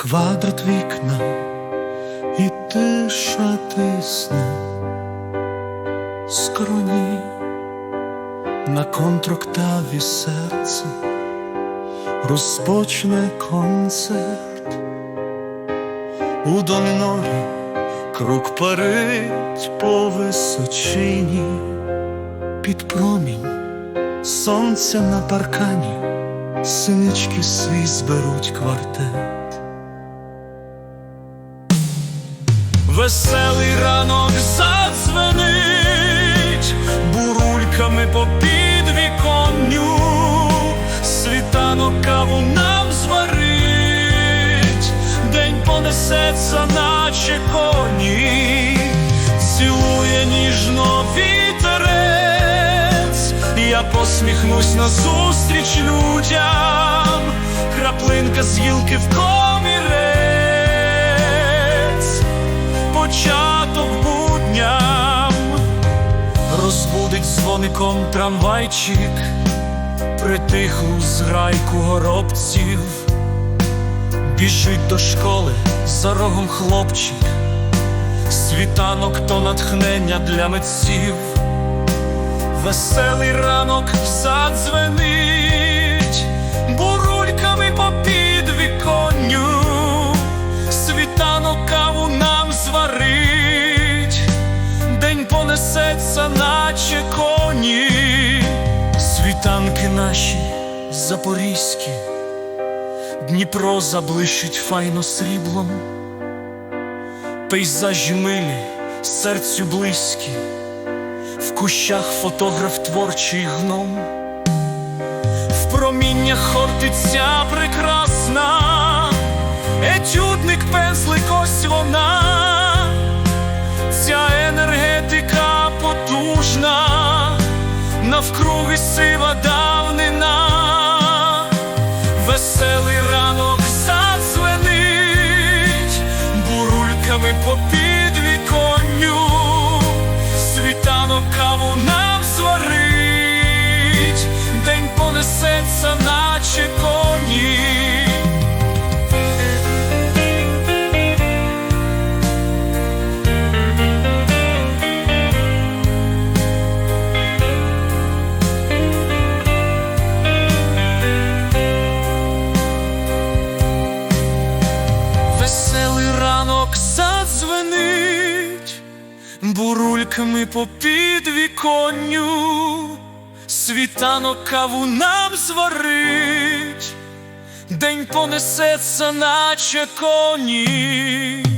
квадрат вікна, і тиша тисне скроні на контроктаві серце розпочне концерт. У домінорі круг парить по височині. Під промінь сонця на паркані синички свій зберуть квартет. Веселий ранок задзвенить бурульками по підвіконню, світанок каву нам зварить, день понесеться, наче коні, цілує ніжно вітерець, я посміхнусь назустріч людям, краплинка з гілки в початок будням розбудить дзвоником трамвайчик, притихлу зграйку горобців, біжить до школи за рогом хлопчик, світанок то натхнення для митців, веселий ранок задзвенить, бурульками по день понесеться, наче коні, світанки наші запорізькі, Дніпро заблищить файно сріблом, пейзажі милі, серцю близькі, в кущах фотограф творчий гном, в проміннях хортиця прекрасна. Етюдник пензлик ось вона, навкруги задзвенить, бурульками по підвіконню, світанок каву нам зварить, день понесеться, наче коні.